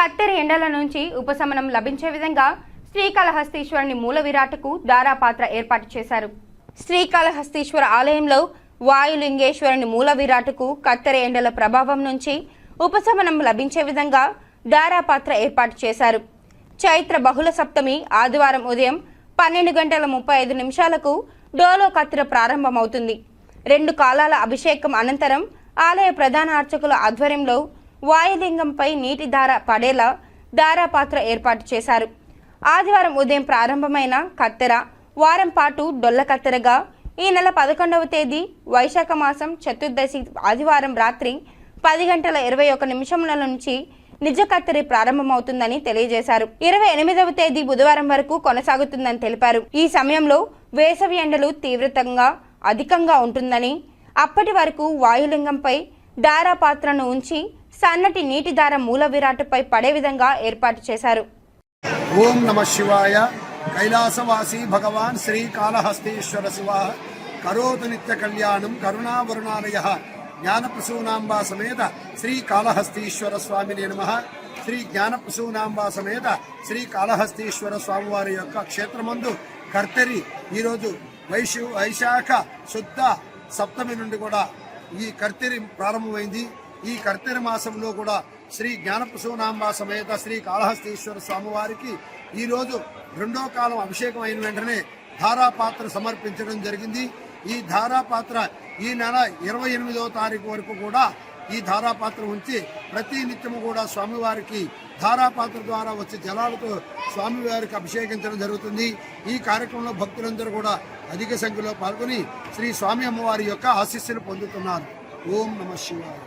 కత్తెర ఎండల నుంచి ఉపశమనం లభించే విధంగా శ్రీకాళహస్తీశ్వరుని మూల విరాటకు దారాపాత్ర ఏర్పాటు చేశారు. శ్రీకాళహస్తీశ్వర ఆలయంలో వాయులింగేశ్వరుని మూల విరాటకు కత్తెర ఎండల ప్రభావం నుంచి ఉపశమనం లభించే విధంగా దారాపాత్ర ఏర్పాటు చేశారు. చైత్ర బహుళ సప్తమి ఆదివారం ఉదయం పన్నెండు గంటల ముప్పై ఐదు నిమిషాలకు డోలో కత్తిర ప్రారంభమవుతుంది. రెండు కాలాల అభిషేకం అనంతరం ఆలయ ప్రధాన అర్చకుల ఆధ్వర్యంలో వాయులింగంపై నీటి ధార పడేలా ధారాపాత్ర ఏర్పాటు చేశారు. ఆదివారం ఉదయం ప్రారంభమైన కత్తెర వారం పాటు డొల్ల కత్తెరగా ఈ నెల పదకొండవ తేదీ వైశాఖ మాసం చతుర్దశి ఆదివారం రాత్రి పది గంటల ఇరవై ఒక నిమిషముల నుంచి నిజ కత్తెర ప్రారంభమవుతుందని తెలియజేశారు. ఇరవై ఎనిమిదవ తేదీ బుధవారం వరకు కొనసాగుతుందని తెలిపారు. ఈ సమయంలో వేసవి ఎండలు తీవ్రతంగా అధికంగా ఉంటుందని అప్పటి వరకు వాయులింగంపై దారాపాత్రను ఉంచి సన్నటి నీటి దార మూల విరాటుపై పడే విధంగా ఏర్పాటు చేశారు. ఓం నమ శివాయ. కైలాసవాసి భగవాన్ శ్రీకాళహస్తీశ్వర శివ. కరోతు నిత్య కళ్యాణం కరుణావరుణాలయ జ్ఞానప్రసూనాంబా సమేత శ్రీకాళహస్తీశ్వర స్వామిని నమ. శ్రీ జ్ఞానప్రసూనాంబా సమేత శ్రీకాళహస్తీశ్వర స్వామివారి యొక్క క్షేత్రమందు కర్తరి ఈరోజు వైశు వైశాఖ శుద్ధ సప్తమి నుండి కూడా ఈ కర్తరి ప్రారంభమైంది. ఈ కర్తెర మాసంలో కూడా శ్రీ జ్ఞానప్రసూనాంబ సమేత శ్రీ కాళహస్తీశ్వర స్వామివారికి ఈరోజు రెండో కాలం అభిషేకం అయిన వెంటనే ధారాపాత్ర సమర్పించడం జరిగింది. ఈ ధారాపాత్ర ఈ నెల ఇరవై ఎనిమిదవ తారీఖు వరకు కూడా ఈ ధారాపాత్ర ఉంచి ప్రతి నిత్యము కూడా స్వామివారికి ధారాపాత్ర ద్వారా వచ్చే జలాలతో స్వామివారికి అభిషేకించడం జరుగుతుంది. ఈ కార్యక్రమంలో భక్తులందరూ కూడా అధిక సంఖ్యలో పాల్గొని శ్రీ స్వామి అమ్మవారి యొక్క ఆశీస్సులు పొందుతున్నారు. ఓం నమ శివాయ.